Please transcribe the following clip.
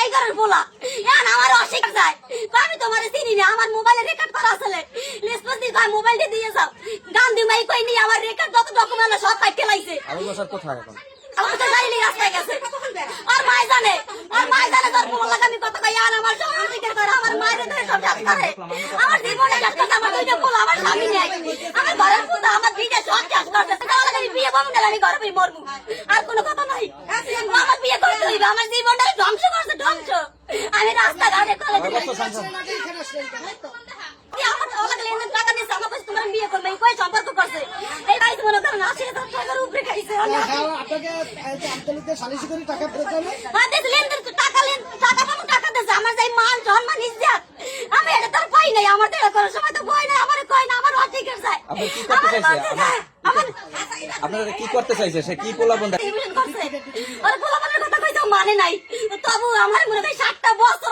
এই ঘরের বলা এখন আমার অস্বীকার যায় আমি তোমার চিনি না আমার মোবাইলে রেকর্ড করা আছে লিস্পস দি ভাই মোবাইলটা দিয়ে যাও। গান মাই কই নি আমার রেকর্ড যত ডকুমেন্ট সব আবুল বাসার কোথায় এখন। আমার তো গাড়ি নিয়ে রাস্তায় গেছে। আর মাই জানে আর মাই জানে তোর বলা লাগে আমি কই আর আমার সব অস্বীকার করে আমার মায়ের ধরে সব জাত করে। আমার জীবনে কাটতে আমার দুইটা পোলা আমার স্বামী নেই। আমার ঘরের পুতা আমার বিয়ে সব তাহলে আমি বিয়ে বমু আমি ঘরে মরমু আর কোনো কথা নাই আমার বিয়ে করতে হইবে আমার জীবনটা ধ্বংস করছে ধ্বংস। আমি রাস্তা ঘাটে কলে কয় বছর সংসার আমার ওলা গেলে এনে টাকা দিছে আমার কাছে তোমার বিয়ে করবে এই কই সম্পর্ক করছে? এই ভাই করেন আশি হাজার টাকার উপরে খাইছে আমি হ্যাঁ হ্যাঁ ইজ্জত আমি এটা তার কই নাই আমার দেড় করার সময় তো কই নাই আমার কই না আমার অধিকার যায় আপনারা কি করতে চাইছে সে কি পোলা বন্ধা টিউশন করছে। আর গোলাপানের কথা মানে নাই। তবু আমার মনে হয় সাতটা বস